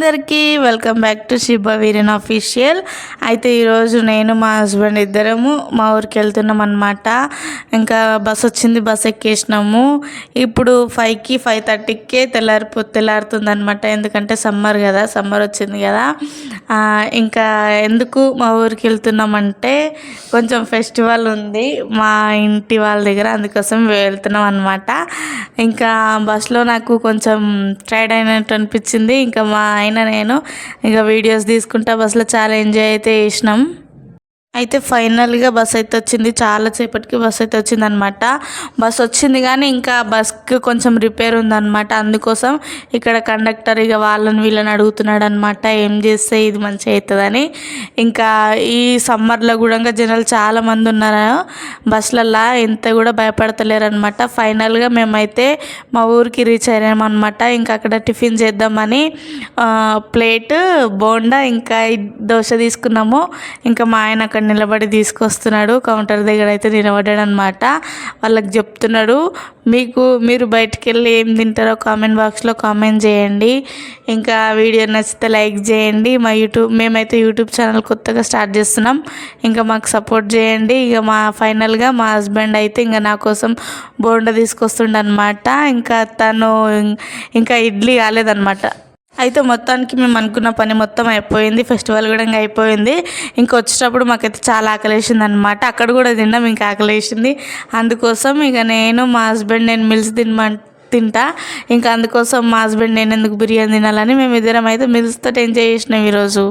అందరికీ welcome back to Shiba Veeran official అయితే ఈరోజు నేను మా హస్బెండ్ ఇద్దరము మా ఊరికి వెళ్తున్నాం అనమాట ఇంకా బస్ వచ్చింది బస్ ఎక్కేసినాము. ఇప్పుడు ఫైవ్కి ఫైవ్ థర్టీకే తెల్లారిపో తెల్లారుతుంది అనమాట ఎందుకంటే సమ్మర్ కదా సమ్మర్ వచ్చింది కదా. ఇంకా ఎందుకు మా ఊరికి వెళ్తున్నామంటే కొంచెం ఫెస్టివల్ ఉంది. మా ఇంటి వాళ్ళ దగ్గర అందుకోసం వెళ్తున్నాం అనమాట ఇంకా బస్లో నాకు కొంచెం టైర్డ్ అయినట్టు అనిపించింది. ఇంకా మా ఆయన నేను ఇంకా వీడియోస్ తీసుకుంటా. బస్సులో చాలా ఎంజాయ్ అయితే చేసినాం. అయితే ఫైనల్గా బస్ అయితే వచ్చింది. చాలా సేపటికి బస్ అయితే వచ్చింది అనమాట బస్ వచ్చింది కానీ ఇంకా బస్కి కొంచెం రిపేర్ ఉందన్నమాట. అందుకోసం ఇక్కడ కండక్టర్ ఇక వాళ్ళని వీళ్ళని అడుగుతున్నాడు అనమాట ఏం చేస్తే ఇది మంచిగా అవుతుందని ఇంకా ఈ సమ్మర్లో కూడా జనాలు చాలామంది ఉన్నారు. బస్లల్లో ఎంత కూడా భయపడతలేరు అనమాట ఫైనల్గా మేమైతే మా ఊరికి రీచ్ అయ్యామన్నమాట ఇంకా అక్కడ టిఫిన్ చేద్దామని ప్లేట్ బోండా ఇంకా దోశ తీసుకున్నాము. ఇంకా మా ఆయన అక్కడ నిలబడి తీసుకొస్తున్నాడు. కౌంటర్ దగ్గర అయితే నిలబడ్డాడు అనమాట వాళ్ళకి చెప్తున్నాడు మీకు మీరు బయటికి వెళ్ళి ఏం తింటారో కామెంట్ బాక్స్లో కామెంట్ చేయండి. ఇంకా వీడియో నచ్చితే లైక్ చేయండి. మా యూట్యూబ్ మేమైతే యూట్యూబ్ ఛానల్ కొత్తగా స్టార్ట్ చేస్తున్నాం. ఇంకా మాకు సపోర్ట్ చేయండి. ఇక మా ఫైనల్గా మా హస్బెండ్ అయితే ఇంకా నా కోసం బోండా తీసుకొస్తుండనమాట ఇంకా తను ఇంకా ఇడ్లీ కాలేదన్నమాట. అయితే మొత్తానికి మేము అనుకున్న పని మొత్తం అయిపోయింది. ఫెస్టివల్ కూడా ఇంకా అయిపోయింది. ఇంకా వచ్చేటప్పుడు మాకైతే చాలా ఆకలేసింది అనమాట అక్కడ కూడా తిన్నాం ఇంకా ఆకలేసింది. అందుకోసం ఇక నేను మా హస్బెండ్ నేను మిల్స్ తినమం తింటా. ఇంకా అందుకోసం మా హస్బెండ్ నేను ఎందుకు బిర్యానీ తినాలని మేము ఇద్దరం అయితే మిల్స్తో ఎంజాయ్ చేసినాం ఈరోజు.